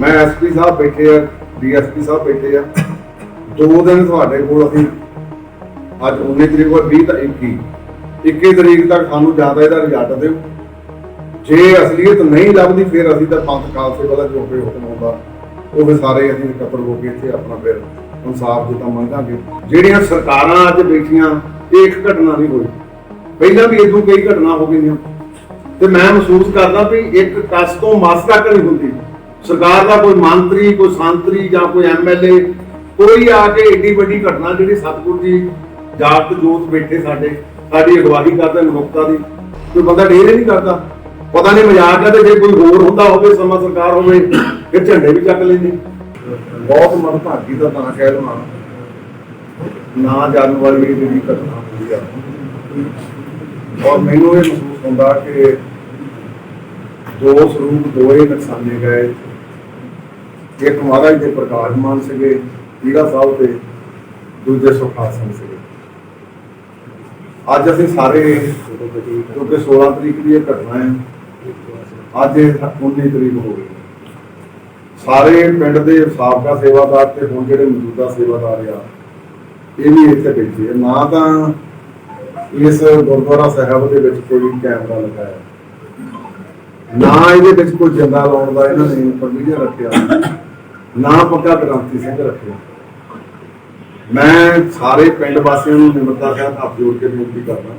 ਮੈਂ ਐਸਪੀ ਸਾਹਿਬ ਬੈਠੇ ਆ ਡੀਐਸਪੀ ਸਾਹਿਬ ਬੈਠੇ ਆ। ਦੋ ਦਿਨ ਤੁਹਾਡੇ ਕੋਲ ਅਸੀਂ ਅੱਜ 19 ਤਰੀਕ ਤੋਂ 20 ਤਾਂ 21 21 ਤਰੀਕ ਤੱਕ ਸਾਨੂੰ ਜ਼ਿਆਦਾ ਇਹਦਾ ਰਿਜ਼ਲਟ ਦਿਓ। ਜੇ ਅਸਲੀਅਤ ਨਹੀਂ ਲੱਭਦੀ, ਫਿਰ ਅਸੀਂ ਤਾਂ ਪੰਥ ਖਾਲਸੇ ਵਾਲਾ ਜੋ ਕੋਈ ਹੁਕਮ ਆਉਂਦਾ, ਉਹ ਫਿਰ ਸਾਰੇ ਅਸੀਂ ਇਕੱਤਰ ਹੋ ਕੇ ਇੱਥੇ ਆਪਣਾ ਫਿਰ ਇਨਸਾਫ ਦੀ ਤਾਂ ਮੰਗਾਂਗੇ। ਜਿਹੜੀਆਂ ਸਰਕਾਰਾਂ ਅੱਜ ਬੈਠੀਆਂ, ਇਹ ਇੱਕ ਘਟਨਾ ਨਹੀਂ ਹੋਈ। ਪਹਿਲਾਂ ਵੀ ਇਦੋਂ ਕਈ ਘਟਨਾ ਹੋ ਗਈਆਂ। ਤੇ ਮੈਂ ਮਹਿਸੂਸ ਕਰਦਾ ਵੀ ਇੱਕ ਕਸ ਤੋਂ ਮਸ ਤੱਕ ਨਹੀਂ ਹੁੰਦੀ। ਸਰਕਾਰ ਦਾ ਕੋਈ ਮੰਤਰੀ, ਕੋਈ ਸੰਤਰੀ ਜਾਂ ਕੋਈ ਐਮਐਲਏ ਕੋਈ ਆ ਕੇ ਏਡੀ ਵੱਡੀ ਘਟਨਾ ਜਿਹੜੀ ਸਤਿਗੁਰੂ ਜੀ ਜਾਤ ਜੋਤ ਬੈਠੇ ਸਾਡੇ, ਸਾਡੀ ਅਗਵਾਈ ਕਰਦੇ ਮਨੁੱਖਤਾ ਦੀ, ਕੋਈ ਬੰਦਾ ਡੇਰੇ ਨਹੀਂ ਕਰਦਾ। ਪਤਾ ਨਹੀਂ ਮਜ਼ਾਕ ਹੈ ਤੇ ਜੇ ਕੋਈ ਹੋਰ ਹੁੰਦਾ ਹੋਵੇ, ਸਮਾਂ ਸਰਕਾਰ ਹੋਵੇ, ਫਿਰ ਝੰਡੇ ਵੀ ਚੱਕ ਲੈਂਦੇ। ਬਹੁਤ ਮਨਭਾਗੀ ਦਾ ਤਾਂ ਕਹਿ ਲਵਾਂ। ਨਾ ਜਾਣ ਵਾਲੀ ਜਿਹੜੀ ਘਟਨਾ ਹੋਈ ਆ। ਔਰ ਮੈਨੂੰ ਇਹ ਮਹਿਸੂਸ ਹੁੰਦਾ ਕਿ ਦੋ ਸਰੂਪ ਦੋਏ ਨਕਸਾਨੇ ਗਏ। ਇੱਕ ਮਹਾਰਾਜ ਦੇ ਪ੍ਰਕਾਸ਼ ਮਾਨ ਸੀਗੇ ਹੀਰਾ ਸਾਹਿਬ ਤੇ ਦੂਜੇ ਸੁਖਾਸ ਸੀਗੇ। ਅੱਜ ਅਸੀਂ ਸਾਰੇ ਕਿਉਂਕਿ 16 ਤਰੀਕ ਦੀ ਇਹ ਘਟਨਾ ਹੈ, ਅੱਜ ਇਹ 19 ਤਰੀਕ ਹੋ ਗਈ। ਸਾਰੇ ਪਿੰਡ ਦੇ ਸਾਬਕਾ ਸੇਵਾਦਾਰ ਤੇ ਹੁਣ ਜਿਹੜੇ ਮੌਜੂਦਾ ਸੇਵਾਦਾਰ ਆ, ਇਹ ਵੀ ਇੱਥੇ ਬੈਠੇ ਨਾ ਤਾਂ ਇਸ ਗੁਰਦੁਆਰਾ ਸਾਹਿਬ ਦੇ ਵਿੱਚ ਕੋਈ ਕੈਮਰਾ ਲਗਾਇਆ। ਨਾ ਇਹਦੇ ਵਿੱਚ ਕੋਈ ਜੰਦਾ ਲਾਉਣ ਦਾ ਇਹਨਾਂ ਨੇ ਪ੍ਰੋਵੀਜ਼ਨ ਰੱਖਿਆ। ਨਾ ਪੱਕਾ ਗ੍ਰੰਥੀ ਸਿੰਘ ਰੱਖਿਆ। ਮੈਂ ਸਾਰੇ ਪਿੰਡ ਵਾਸੀਆਂ ਨੂੰ ਨਿਮਰਤਾ ਸਾਹਿਬ ਹੱਥ ਜੋੜ ਕੇ ਬੇਨਤੀ ਕਰਦਾ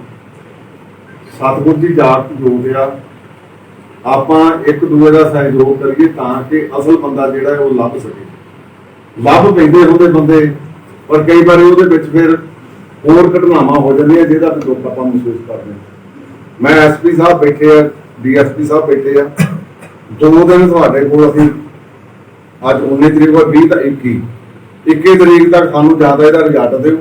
ਸਤਿਗੁਰ ਦੀ ਜਾਤ ਜੋੜ ਆ। ਆਪਾਂ ਇੱਕ ਦੂਜੇ ਦਾ ਸਹਿਯੋਗ ਕਰੀਏ ਤਾਂ ਕਿ ਅਸਲ ਬੰਦਾ ਜਿਹੜਾ ਹੈ ਉਹ ਲੱਭ ਸਕੇ। ਲੱਭ ਪੈਂਦੇ ਹੁੰਦੇ ਬੰਦੇ, ਪਰ ਕਈ ਵਾਰੀ ਉਹਦੇ ਵਿੱਚ ਫਿਰ ਹੋਰ ਘਟਨਾਵਾਂ ਹੋ ਜਾਂਦੀਆਂ ਜਿਹਦਾ ਦੁੱਖ ਆਪਾਂ ਮਹਿਸੂਸ ਕਰਦੇ ਹਾਂ। ਮੈਂ ਐਸਪੀ ਸਾਹਿਬ ਬੈਠੇ ਆ। ਡੀਐਸਪੀ ਸਾਹਿਬ ਬੈਠੇ ਆ। ਦੋ ਦਿਨ ਤੁਹਾਡੇ ਕੋਲ ਅਸੀਂ ਅੱਜ 19 ਤਰੀਕ ਤੋਂ 20 ਤਾਂ 21 21 ਤਰੀਕ ਤੱਕ ਸਾਨੂੰ ਜ਼ਿਆਦਾ ਇਹਦਾ ਰਿਜ਼ਲਟ ਦਿਓ।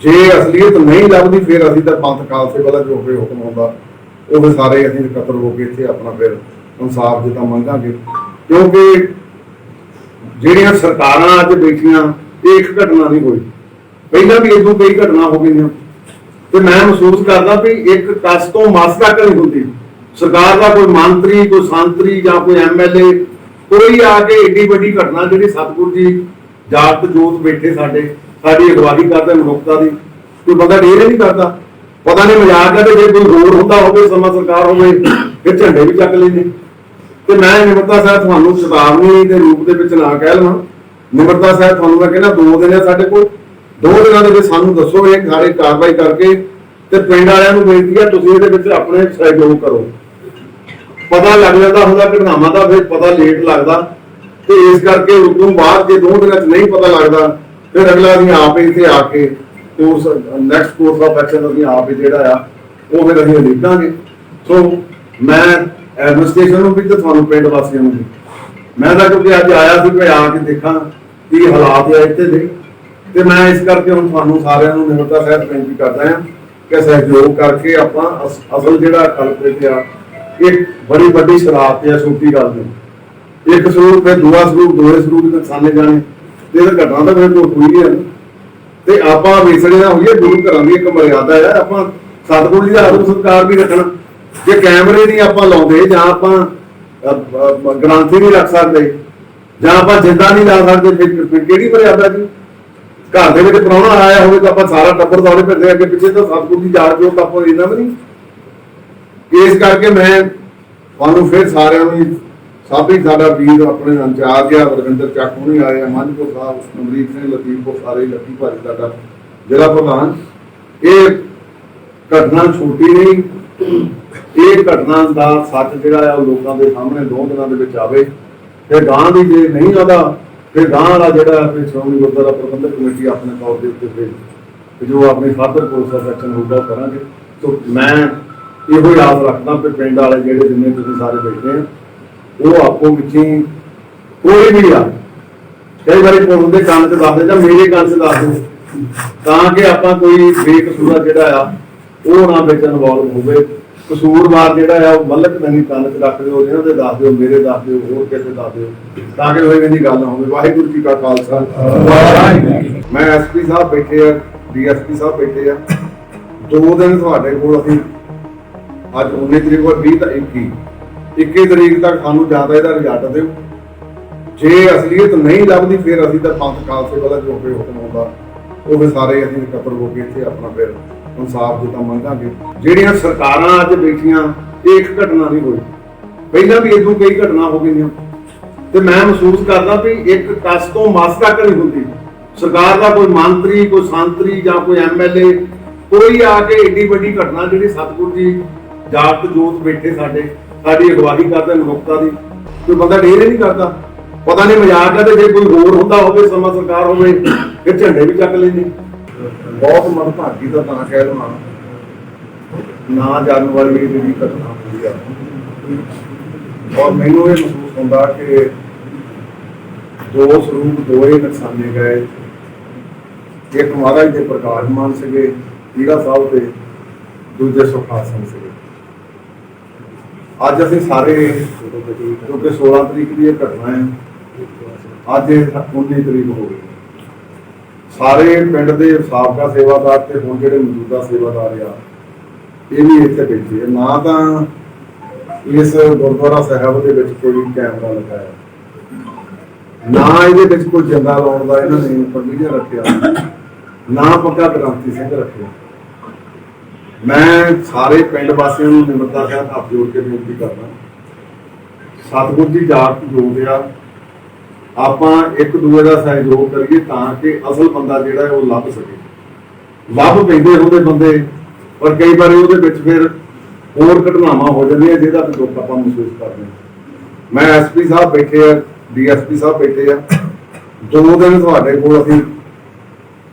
ਜੇ ਅਸਲੀਅਤ ਨਹੀਂ ਲੱਭਦੀ, ਫਿਰ ਅਸੀਂ ਤਾਂ ਪੰਥ ਖਾਲਸੇ ਵਾਲਾ ਜੋ ਕੋਈ ਹੁਕਮ ਆਉਂਦਾ ਉਹ ਸਾਰੇ ਅਸੀਂ ਇਕੱਤਰ ਹੋ ਕੇ ਇੱਥੇ ਆਪਣਾ ਫਿਰ ਇਨਸਾਫ ਜਿੱਦਾਂ ਮੰਗਾਂਗੇ। ਕਿਉਂਕਿ ਜਿਹੜੀਆਂ ਸਰਕਾਰਾਂ ਅੱਜ ਬੈਠੀਆਂ, ਇਹ ਇੱਕ ਘਟਨਾ ਨਹੀਂ ਹੋਈ। ਪਹਿਲਾਂ ਵੀ ਇਦੋਂ ਕਈ ਘਟਨਾ ਹੋ ਗਈਆਂ। ਤੇ ਮੈਂ ਮਹਿਸੂਸ ਕਰਦਾ ਵੀ ਇੱਕ ਕਸ ਤੋਂ ਮਸ ਤੱਕ ਨਹੀਂ ਹੁੰਦੀ। ਸਰਕਾਰ ਦਾ ਕੋਈ ਮੰਤਰੀ, ਕੋਈ ਸੰਤਰੀ ਜਾਂ ਕੋਈ ਐਮਐਲਏ ਕੋਈ ਆ ਕੇ ਏਡੀ ਵੱਡੀ ਘਟਨਾ ਜਿਹੜੀ ਸਤਿਗੁਰੂ ਜੀ ਜਾਤ ਜੋਤ ਬੈਠੇ ਸਾਡੇ, ਸਾਡੀ ਅਗਵਾਈ ਕਰਦੇ ਮਨੁੱਖਤਾ ਦੀ, ਕੋਈ ਬੰਦਾ ਡੇਰੇ ਨਹੀਂ ਕਰਦਾ। ਪਤਾ ਨਹੀਂ ਮਜ਼ਾਕ ਹੈ ਤੇ ਜੇ ਕੋਈ ਹੋਰ ਹੁੰਦਾ ਹੋਵੇ, ਸਮਾਂ ਸਰਕਾਰ ਹੋਵੇ, ਫਿਰ ਝੰਡੇ ਵੀ ਚੱਕ ਲੈਂਦੇ। ਤੇ ਮੈਂ ਨਿਮਰਤਾ ਸਾਹਿਬ ਤੁਹਾਨੂੰ ਚੇਤਾਵਨੀ ਦੇ ਰੂਪ ਦੇ ਵਿੱਚ ਨਾ ਕਹਿ ਲਵਾਂ। ਨਿਮਰਤਾ ਸਾਹਿਬ ਤੁਹਾਨੂੰ ਮੈਂ ਕਹਿੰਦਾ ਦੋ ਦਿਨ ਹੈ ਸਾਡੇ ਕੋਲ। ਦੋ ਦਿਨਾਂ ਦੇ ਵਿੱਚ ਸਾਨੂੰ ਦੱਸੋ ਇਹ ਸਾਰੇ ਕਾਰਵਾਈ ਕਰਕੇ ਤੇ ਪਿੰਡ ਵਾਲਿਆਂ ਨੂੰ ਬੇਨਤੀ ਹੈ ਤੁਸੀਂ ਇਹਦੇ ਵਿੱਚ ਆਪਣੇ ਸਹਿਯੋਗ ਕਰੋ। ਪਤਾ ਲੱਗ ਜਾਂਦਾ ਹੁੰਦਾ, ਘਟਨਾਵਾਂ ਦਾ ਫਿਰ ਪਤਾ ਲੇਟ ਲੱਗਦਾ। ਤੇ ਇਸ ਕਰਕੇ ਉਦੋਂ ਬਾਅਦ ਜੇ ਦੋ ਦਿਨਾਂ 'ਚ ਨਹੀਂ ਪਤਾ ਲੱਗਦਾ, ਫਿਰ ਅਗਲਾ ਅਸੀਂ ਆਪ ਇੱਥੇ ਆ ਕੇ course next course of action ਅਸੀਂ ਆਪ ਹੀ ਜਿਹੜਾ ਆ, ਉਹ ਫਿਰ ਅਸੀਂ ਲਿਖਾਂਗੇ ਸੋ ਮੈਂ ਐਡਮਿਨਿਸਟ੍ਰੇਸ਼ਨ ਨੂੰ ਵੀ ਤੇ ਤੁਹਾਨੂੰ ਪਿੰਡ ਵਾਸੀਆਂ ਨੂੰ ਵੀ। ਮੈਂ ਤਾਂ ਕਿਉਂਕਿ ਅੱਜ ਆਇਆ ਸੀ ਕਿ ਆ ਕੇ ਦੇਖਾਂ ਕੀ ਹਾਲਾਤ ਆ ਇੱਥੇ ਦੇ। ਤੇ ਮੈਂ ਇਸ ਕਰਕੇ ਹੁਣ ਤੁਹਾਨੂੰ ਸਾਰਿਆਂ ਨੂੰ ਨਿਮਰਤਾ ਸਾਹਿਬ ਬੇਨਤੀ ਕਰਦਾ ਹਾਂ ਕਿ ਸਹਿਯੋਗ ਕਰਕੇ ਆਪਾਂ ਅਸਲ ਜਿਹੜਾ ਕਲਪਰੇਟ ਆ ਇਹ ਬੜੀ ਵੱਡੀ ਸ਼ਰਾਰਤ ਆ ਛੋਟੀ ਗੱਲ ਨਹੀਂ ਇੱਕ ਸਰੂਪ ਤੇ ਦੂਆ ਸਰੂਪ ਦੋਏ ਸਰੂਪ ਦੇ ਜਾਣੇ। ਤੇ ਇਹ ਘਟਨਾ ਤਾਂ ਫਿਰ ਤੋਂ ਹੋਈ ਹੈ ਤੇ ਆਪਾਂ ਵੇਸਣੇ ਨਾ ਹੋਈਏ ਗੁਰੂ ਘਰਾਂ ਦੀ ਇੱਕ ਮਰਿਆਦਾ ਹੈ। ਆਪਾਂ ਸਤਿਗੁਰੂ ਜੀ ਦਾ ਆਦਰ ਸਤਿਕਾਰ ਵੀ ਰੱਖਣਾ। ਜੇ ਕੈਮਰੇ ਨਹੀਂ ਆਪਾਂ ਲਾਉਂਦੇ ਜਾਂ ਆਪਾਂ ਅ, ਗ੍ਰੰਥੀ ਨਹੀਂ ਰੱਖ ਸਕਦੇ ਜਾਂ ਆਪਾਂ ਜਿੰਦਾ ਨਹੀਂ ਲਾ ਸਕਦੇ ਫਿਰ ਕਿਹੜੀ ਮਰਿਆਦਾ ਜੀ? ਘਰ ਦੇ ਵਿੱਚ ਪ੍ਰਾਹੁਣਾ ਆਇਆ ਹੋਵੇ ਤਾਂ ਆਪਾਂ ਸਾਰਾ ਟੱਬਰ ਦੌੜੇ ਫਿਰਦੇ ਅੱਗੇ ਪਿੱਛੇ ਤਾਂ ਸਤਿਗੁਰੂ ਦੀ ਯਾਦ ਜੋ ਆਪਾਂ ਇਹਨਾਂ ਵੀ ਨਹੀਂ ਇਸ ਕਰਕੇ ਮੈਂ ਤੁਹਾਨੂੰ ਫਿਰ ਸਾਰਿਆਂ ਨੂੰ ਹੀ- ਸਭ ਹੀ ਸਾਡਾ ਵੀਰ ਆਪਣੇ ਇੰਚਾਰਜ ਆ ਰਵਿੰਦਰ ਚੱਕ ਹੁਣੀ ਆਏ ਆ ਮੰਝਪੁਰ ਸਾਹਿਬ ਅਮਰੀਕ ਸਿੰਘ ਲਤੀਫਪੁਰ ਸਾਰੇ, ਲੱਕੀ ਭਾਜੀ ਸਾਡਾ ਜ਼ਿਲ੍ਹਾ ਪ੍ਰਧਾਨ। ਇਹ ਘਟਨਾ ਛੋਟੀ ਨਹੀਂ, ਇਹ ਘਟਨਾ ਦਾ ਸੱਚ ਜਿਹੜਾ ਆ, ਉਹ ਲੋਕਾਂ ਦੇ ਸਾਹਮਣੇ ਦੋ ਦਿਨਾਂ ਦੇ ਵਿੱਚ ਆਵੇ। ਤੇ ਗਾਂ ਦੀ ਜੇ ਨਹੀਂ ਆਉਂਦਾ, ਫਿਰ ਗਾਂ ਵਾਲਾ ਜਿਹੜਾ ਫਿਰ ਸ਼੍ਰੋਮਣੀ ਗੁਰਦੁਆਰਾ ਪ੍ਰਬੰਧਕ ਕਮੇਟੀ ਆਪਣੇ ਤੌਰ ਦੇ ਉੱਤੇ ਫਿਰ ਤੇ ਜੋ ਆਪਣੀ ਫਾਦਰ ਕੋਰਸ ਆਫ ਐਕਸ਼ਨ ਹੋਊਗਾ ਕਰਾਂਗੇ। ਸੋ ਮੈਂ ਇਹੋ ਹੀ ਆਸ ਰੱਖਦਾ ਕਿ ਪਿੰਡ ਵਾਲੇ ਜਿਹੜੇ ਜਿੰਨੇ ਤੁਸੀਂ ਸਾਰੇ ਬੈਠੇ ਆ, ਉਹ ਆਪੋ ਵਿੱਚ ਕੋਈ ਵੀ ਆ, ਕਈ ਵਾਰੀ ਪੁਲਿਸ ਦੇ ਕੰਨ 'ਚ ਦੱਸਦੇ ਜਾਂ ਮੇਰੇ ਕੰਨ 'ਚ ਦੱਸ ਦਿਓ ਤਾਂ ਕਿ ਆਪਾਂ ਕੋਈ ਬੇਕਸੂਰ ਜਿਹੜਾ ਆ, ਉਹ ਨਾ ਵਿੱਚ ਇਨਵੋਲਵ ਹੋਵੇ। ਕਸੂਰਵਾਰ ਜਿਹੜਾ ਆ, ਉਹ ਮਲਕ ਨਹੀਂ ਕੰਨ 'ਚ ਰੱਖ ਦਿਓ, ਜਿਹਨਾਂ ਦੇ ਦੱਸ ਦਿਓ, ਮੇਰੇ ਦੱਸ ਦਿਓ, ਹੋਰ ਕਿਸੇ ਦੱਸ ਦਿਓ, ਤਾਂ ਕਿ ਹੋਏ ਦੀ ਗੱਲ ਨਾ ਹੋਵੇ। ਵਾਹਿਗੁਰੂ ਜੀ ਕਾ ਖਾਲਸਾ। ਵਾਹਿਗੁਰੂ ਜੀ ਕੀ ਮੈਂ ਐਸਪੀ ਸਾਹਿਬ ਬੈਠੇ ਆ, ਡੀਐਸਪੀ ਸਾਹਿਬ ਬੈਠੇ ਆ। ਦੋ ਦਿਨ ਤੁਹਾਡੇ ਕੋਲ ਅਸੀਂ ਅੱਜ 19 ਤਰੀਕ ਤੋਂ 20 ਤਾਂ 21 21 ਤਰੀਕ ਤੱਕ ਸਾਨੂੰ ਜ਼ਿਆਦਾ ਇਹਦਾ ਰਿਜ਼ਲਟ ਦਿਓ। ਜੇ ਅਸਲੀਅਤ ਨਹੀਂ ਲੱਭਦੀ, ਫਿਰ ਅਸੀਂ ਤਾਂ ਪੰਥ ਖਾਲਸੇ ਵਾਲਾ ਜੋ ਕੋਈ ਹੁਕਮ ਹੁੰਦਾ ਉਹ ਫਿਰ ਸਾਰੇ ਅਸੀਂ ਇਕੱਤਰ ਹੋ ਕੇ ਇੱਥੇ ਆਪਣਾ ਫਿਰ ਇਨਸਾਫ ਜਿੱਦਾਂ ਮੰਗਾਂਗੇ। ਜਿਹੜੀਆਂ ਸਰਕਾਰਾਂ ਅੱਜ ਬੈਠੀਆਂ, ਇਹ ਇੱਕ ਘਟਨਾ ਨਹੀਂ ਹੋਈ। ਪਹਿਲਾਂ ਵੀ ਇਦੋਂ ਕਈ ਘਟਨਾ ਹੋ ਗਈਆਂ। ਤੇ ਮੈਂ ਮਹਿਸੂਸ ਕਰਦਾ ਵੀ ਇੱਕ ਕਸ ਤੋਂ ਮਸ ਤੱਕ ਨਹੀਂ ਹੁੰਦੀ। ਸਰਕਾਰ ਦਾ ਕੋਈ ਮੰਤਰੀ, ਕੋਈ ਸੰਤਰੀ ਜਾਂ ਕੋਈ ਐਮਐਲਏ ਕੋਈ ਆ ਕੇ ਏਡੀ ਵੱਡੀ ਘਟਨਾ ਜਿਹੜੀ ਸਤਿਗੁਰੂ ਜੀ ਜਾਤ ਜੋਤ ਬੈਠੇ ਸਾਡੇ, ਸਾਡੀ ਅਗਵਾਈ ਕਰਦੇ ਮਨੁੱਖਤਾ ਦੀ। ਕੋਈ ਬੰਦਾ ਡੇਰੇ ਨਹੀਂ ਕਰਦਾ। ਪਤਾ ਨਹੀਂ ਮਜ਼ਾਕ ਹੈ ਤੇ ਜੇ ਕੋਈ ਹੋਰ ਹੁੰਦਾ ਹੋਵੇ, ਸਮਾਂ ਸਰਕਾਰ ਹੋਵੇ, ਫਿਰ ਝੰਡੇ ਵੀ ਚੱਕ ਲੈਂਦੇ। ਬਹੁਤ ਮਨਭਾਗੀ ਦਾ ਤਾਂ ਕਹਿ ਲਵਾਂ ਨਾ ਜਾਣ ਵਾਲੀ ਇਹ ਜਿਹੜੀ ਘਟਨਾ ਹੋਈ ਆ। ਔਰ ਮੈਨੂੰ ਇਹ ਮਹਿਸੂਸ ਹੁੰਦਾ ਕਿ ਦੋ ਸਰੂਪ, ਦੋਏ ਨਕਸਾਨੇ ਗਏ। ਇੱਕ ਮਹਾਰਾਜ ਦੇ ਪ੍ਰਕਾਸ਼ਮਾਨ ਸੀਗੇ ਹੀਰਾ ਸਾਹਿਬ ਤੇ ਦੂਜੇ ਸੁਖਾਸਨ ਸੀਗੇ। ਅੱਜ ਅਸੀਂ ਸਾਰੇ ਕਿਉਂਕਿ 16 ਤਰੀਕ ਦੀ ਇਹ ਘਟਨਾ ਹੈ, ਅੱਜ 19 ਤਰੀਕ ਹੋ ਗਈ। ਸਾਰੇ ਪਿੰਡ ਦੇ ਸਾਬਕਾ ਸੇਵਾਦਾਰ ਤੇ ਹੁਣ ਜਿਹੜੇ ਮੌਜੂਦਾ ਸੇਵਾਦਾਰ ਆ, ਇਹ ਵੀ ਇੱਥੇ ਬੈਠੇ ਨਾ ਤਾਂ ਇਸ ਗੁਰਦੁਆਰਾ ਸਾਹਿਬ ਦੇ ਵਿੱਚ ਕੋਈ ਕੈਮਰਾ ਲਗਾਇਆ, ਨਾ ਇਹਦੇ ਵਿੱਚ ਕੋਈ ਜੰਦਾ ਲਾਉਣ ਦਾ ਇਹਨਾਂ ਨੇ ਪ੍ਰੋਵੀਜ਼ਨ ਰੱਖਿਆ, ਨਾ ਪੱਕਾ ਗ੍ਰੰਥੀ ਸਿੰਘ ਰੱਖਿਆ। ਮੈਂ ਸਾਰੇ ਪਿੰਡ ਵਾਸੀਆਂ ਨੂੰ ਨਿਮਰਤਾ ਸਾਹਿਬ ਹੱਥ ਜੋੜ ਕੇ ਬੇਨਤੀ ਕਰਦਾ ਸਤਿਗੁਰ ਦੀ ਜਾਤ ਜੋਗ ਆ। ਆਪਾਂ ਇੱਕ ਦੂਏ ਦਾ ਸਹਿਯੋਗ ਕਰੀਏ ਤਾਂ ਕਿ ਅਸਲ ਬੰਦਾ ਜਿਹੜਾ ਹੈ ਉਹ ਲੱਭ ਸਕੇ। ਲੱਭ ਪੈਂਦੇ ਹੁੰਦੇ ਬੰਦੇ, ਪਰ ਕਈ ਵਾਰੀ ਉਹਦੇ ਵਿੱਚ ਫਿਰ ਹੋਰ ਘਟਨਾਵਾਂ ਹੋ ਜਾਂਦੀਆਂ ਜਿਹਦਾ ਵੀ ਦੁੱਖ ਆਪਾਂ ਮਹਿਸੂਸ ਕਰਦੇ ਹਾਂ। ਮੈਂ ਐਸਪੀ ਸਾਹਿਬ ਬੈਠੇ ਆ ਡੀਐਸਪੀ ਸਾਹਿਬ ਬੈਠੇ ਆ। ਦੋ ਦਿਨ ਤੁਹਾਡੇ ਕੋਲ ਅਸੀਂ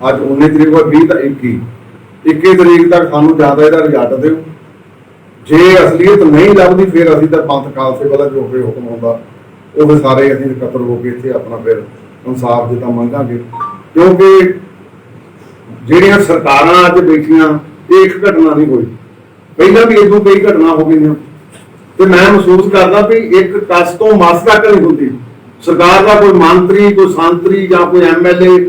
ਅੱਜ 19 ਤਰੀਕ ਤੋਂ 20 ਤਾਂ 21 21 ਤਰੀਕ ਤੱਕ ਸਾਨੂੰ ਜ਼ਿਆਦਾ ਇਹਦਾ ਰਿਜ਼ਲਟ ਦਿਓ। ਜੇ ਅਸਲੀਅਤ ਨਹੀਂ ਲੱਭਦੀ, ਫਿਰ ਅਸੀਂ ਤਾਂ ਪੰਥ ਖਾਲਸੇ ਵਾਲਾ ਜੋ ਕੋਈ ਹੁਕਮ ਹੁੰਦਾ ਉਹ ਸਾਰੇ ਅਸੀਂ ਇਕੱਤਰ ਹੋ ਕੇ ਇੱਥੇ ਆਪਣਾ ਫਿਰ ਇਨਸਾਫ ਜਿੱਦਾਂ ਮੰਗਾਂਗੇ। ਕਿਉਂਕਿ ਜਿਹੜੀਆਂ ਸਰਕਾਰਾਂ ਅੱਜ ਬੈਠੀਆਂ, ਇਹ ਇੱਕ ਘਟਨਾ ਨਹੀਂ ਹੋਈ। ਪਹਿਲਾਂ ਵੀ ਇਦੋਂ ਕਈ ਘਟਨਾ ਹੋ ਗਈਆਂ। ਤੇ ਮੈਂ ਮਹਿਸੂਸ ਕਰਦਾ ਵੀ ਇੱਕ ਕਸ ਤੋਂ ਮਸ ਤੱਕ ਨਹੀਂ ਹੁੰਦੀ। ਸਰਕਾਰ ਦਾ ਕੋਈ ਮੰਤਰੀ, ਕੋਈ ਸੰਤਰੀ ਜਾਂ ਕੋਈ ਐਮਐਲਏ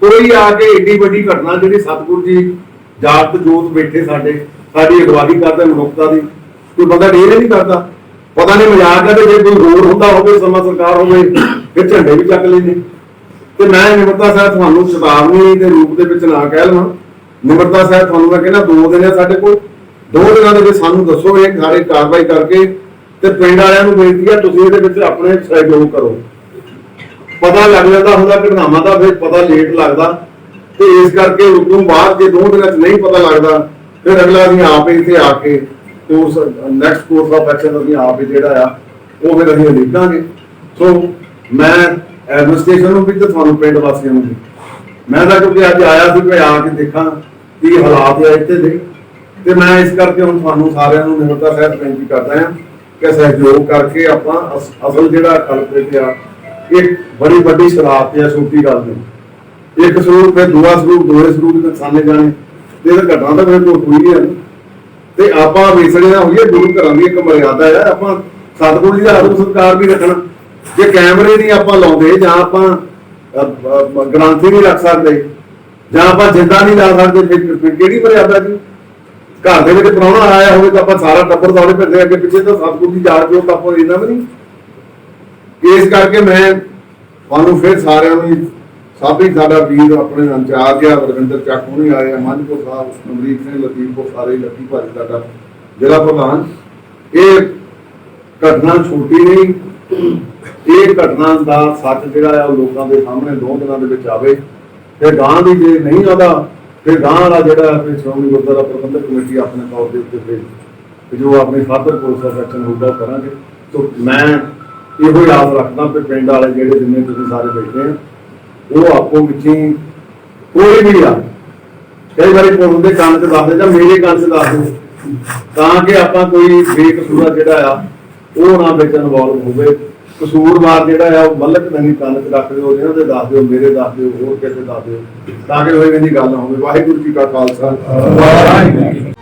ਕੋਈ ਆ ਕੇ ਏਡੀ ਵੱਡੀ ਘਟਨਾ ਜਿਹੜੀ ਸਤਿਗੁਰੂ ਜੀ ਜਾਤ ਜੋਤ ਬੈਠੇ ਸਾਡੇ, ਸਾਡੀ ਅਗਵਾਈ ਕਰਦੇ ਮਨੁੱਖਤਾ ਦੀ। ਕੋਈ ਬੰਦਾ ਡੇਰੇ ਨਹੀਂ ਕਰਦਾ। ਪਤਾ ਨਹੀਂ ਮਜ਼ਾਕ ਹੈ ਜੇ ਕੋਈ ਹੋਰ ਹੁੰਦਾ ਹੋਵੇ, ਸਮਾਂ ਸਰਕਾਰ ਹੋਵੇ, ਫਿਰ ਝੰਡੇ ਵੀ ਚੱਕ ਲੈਂਦੇ। ਤੇ ਮੈਂ ਨਿਮਰਤਾ ਸਾਹਿਬ ਤੁਹਾਨੂੰ ਚੇਤਾਵਨੀ ਦੇ ਰੂਪ ਦੇ ਵਿੱਚ ਨਾ ਕਹਿ ਲਵਾਂ। ਨਿਮਰਤਾ ਸਾਹਿਬ ਤੁਹਾਨੂੰ ਮੈਂ ਕਹਿੰਦਾ, ਦੋ ਦਿਨ ਆ ਸਾਡੇ ਕੋਲ। ਦੋ ਦਿਨਾਂ ਦੇ ਵਿੱਚ ਸਾਨੂੰ ਦੱਸੋ ਇਹ ਸਾਰੇ ਕਾਰਵਾਈ ਕਰਕੇ। ਤੇ ਪਿੰਡ ਵਾਲਿਆਂ ਨੂੰ ਬੇਨਤੀ ਹੈ ਤੁਸੀਂ ਇਹਦੇ ਵਿੱਚ ਆਪਣੇ ਸਹਿਯੋਗ ਕਰੋ। ਪਤਾ ਲੱਗ ਜਾਂਦਾ ਹੁੰਦਾ, ਘਟਨਾਵਾਂ ਦਾ, ਫਿਰ ਪਤਾ ਲੇਟ ਲੱਗਦਾ। ਤੇ ਇਸ ਕਰਕੇ ਉਦੋਂ ਬਾਅਦ ਜੇ ਦੋ ਦਿਨਾਂ 'ਚ ਨਹੀਂ ਪਤਾ ਲੱਗਦਾ, ਫਿਰ ਅਗਲਾ ਅਸੀਂ ਆਪ ਇੱਥੇ ਆ ਕੇ course next course of action ਅਸੀਂ ਆਪ ਹੀ ਜਿਹੜਾ ਆ, ਉਹ ਫਿਰ ਅਸੀਂ ਲਿਖਾਂਗੇ ਸੋ ਮੈਂ ਐਡਮਿਨਿਸਟ੍ਰੇਸ਼ਨ ਨੂੰ ਵੀ ਤੇ ਤੁਹਾਨੂੰ ਪਿੰਡ ਵਾਸੀਆਂ ਨੂੰ ਵੀ। ਮੈਂ ਤਾਂ ਕਿਉਂਕਿ ਅੱਜ ਆਇਆ ਸੀ ਕਿ ਆ ਕੇ ਦੇਖਾਂ ਕੀ ਹਾਲਾਤ ਆ ਇੱਥੇ ਦੇ। ਤੇ ਮੈਂ ਇਸ ਕਰਕੇ ਹੁਣ ਤੁਹਾਨੂੰ ਸਾਰਿਆਂ ਨੂੰ ਨਿਮਰਤਾ ਸਹਿਤ ਬੇਨਤੀ ਕਰਦਾ ਹਾਂ ਕਿ ਸਹਿਯੋਗ ਕਰਕੇ ਆਪਾਂ ਅਸਲ ਜਿਹੜਾ ਕਲਪਿਤ ਆ ਇਹ ਬੜੀ ਵੱਡੀ ਸ਼ਰਾਰਤ ਆ ਛੋਟੀ ਗੱਲ ਨਹੀਂ ਇੱਕ ਸਰੂਪ ਫਿਰ ਦੂਆ ਸਰੂਪ ਦੋਏ ਸਰੂਪ ਦੇ ਨੁਕਸਾਨੇ ਜਾਣੇ। ਤੇ ਇਹ ਘਟਨਾ ਤਾਂ ਫਿਰ ਹੋਈ ਹੈ ਤੇ ਆਪਾਂ ਵਿਸੜੇ ਨਾ ਹੋਈਏ ਗੁਰੂ ਘਰਾਂ ਦੀ ਇੱਕ ਮਰਿਆਦਾ ਹੈ ਆਪਾਂ ਸਤਿਗੁਰੂ ਜੀ ਦਾ ਆਦਰ ਸਤਿਕਾਰ ਵੀ ਰੱਖਣਾ। ਜੇ ਕੈਮਰੇ ਨਹੀਂ ਆਪਾਂ ਲਾਉਂਦੇ ਜਾਂ ਆਪਾਂ ਅ, ਗ੍ਰੰਥੀ ਨਹੀਂ ਰੱਖ ਸਕਦੇ ਜਾਂ ਆਪਾਂ ਜਿੰਦਾ ਨਹੀਂ ਲਾ ਸਕਦੇ ਫਿਰ ਕਿਹੜੀ ਮਰਿਆਦਾ ਜੀ? ਘਰ ਦੇ ਵਿੱਚ ਪ੍ਰਾਹੁਣਾ ਆਇਆ ਹੋਵੇ ਤਾਂ ਆਪਾਂ ਸਾਰਾ ਟੱਬਰ ਦੌੜੇ ਫਿਰਦੇ ਅੱਗੇ ਪਿੱਛੇ ਤਾਂ ਸਤਿਗੁਰੂ ਦੀ ਯਾਦ ਜੋ ਆਪਾਂ ਇਹਨਾਂ ਵੀ ਨਹੀਂ। ਇਸ ਕਰਕੇ ਮੈਂ ਤੁਹਾਨੂੰ ਫਿਰ ਸਾਰਿਆਂ ਨੂੰ ਹੀ- ਸਭ ਹੀ ਸਾਡਾ ਵੀਰ ਆਪਣੇ ਇੰਚਾਰਜ ਆ ਰਵਿੰਦਰ ਚੱਕ ਹੁਣੀ ਆਏ ਆ ਮੰਝਪੁਰ ਸਾਹਿਬ, ਅਮਰੀਕ ਸਿੰਘ ਲਤੀਫਪੁਰ ਸਾਰੇ ਲੱਕੀ ਭਾਜੀ ਸਾਡਾ ਜ਼ਿਲ੍ਹਾ ਪ੍ਰਧਾਨ। ਇਹ ਘਟਨਾ ਛੋਟੀ ਨਹੀਂ, ਇਹ ਘਟਨਾ ਦਾ ਸੱਚ ਜਿਹੜਾ ਆ ਲੋਕਾਂ ਦੇ ਸਾਹਮਣੇ ਦੋ ਦਿਨਾਂ ਦੇ ਵਿੱਚ ਆਵੇ। ਤੇ ਗਾਂ ਦੀ ਜੇ ਨਹੀਂ ਆਉਂਦਾ, ਫਿਰ ਗਾਂ ਵਾਲਾ ਜਿਹੜਾ ਹੈ ਸ਼੍ਰੋਮਣੀ ਗੁਰਦੁਆਰਾ ਪ੍ਰਬੰਧਕ ਕਮੇਟੀ ਆਪਣੇ ਤੌਰ ਦੇ ਉੱਤੇ ਫਿਰ ਤੇ ਜੋ ਆਪਣੀ ਫਾਦਰ ਕੋਰਸ ਆਫ ਐਕਸ਼ਨ ਹੋਊਗਾ ਕਰਾਂਗੇ। ਸੋ ਮੈਂ ਇਹੋ ਹੀ ਆਸ ਰੱਖਦਾ ਕਿ ਪਿੰਡ ਵਾਲੇ ਜਿਹੜੇ ਜਿੰਨੇ ਤੁਸੀਂ ਸਾਰੇ ਬੈਠੇ ਆ ਉਹ ਆਪੋ ਵਿੱਚ ਕੋਈ ਵੀ ਆ। ਕਈ ਵਾਰੀ ਪੁਲਿਸ ਦੇ ਕੰਨ 'ਚ ਦੱਸਦੇ, ਜਾਂ ਮੇਰੇ ਕੰਨ 'ਚ ਦੱਸ ਦਿਓ ਤਾਂ ਕਿ ਆਪਾਂ ਕੋਈ ਬੇਕਸੂਰ ਜਿਹੜਾ ਆ, ਉਹ ਨਾ ਵਿੱਚ ਇਨਵੋਲਵ ਹੋਵੇ। ਕਸੂਰਵਾਰ ਜਿਹੜਾ ਆ, ਉਹ ਮਲਕ ਨਹੀਂ ਕੰਨ 'ਚ ਰੱਖ ਦਿਓ ਇਹਨਾਂ ਦੇ ਦੱਸ ਦਿਓ, ਮੇਰੇ ਦੱਸ ਦਿਓ, ਹੋਰ ਕਿਸੇ ਦੱਸ ਦਿਓ। ਤਾਂ ਕਿ ਹੋਏ ਦੀ ਗੱਲ ਨਾ ਹੋਵੇ। ਵਾਹਿਗੁਰੂ ਜੀ ਕਾ ਖਾਲਸਾ। ਵਾਹਿਗੁਰੂ ਜੀ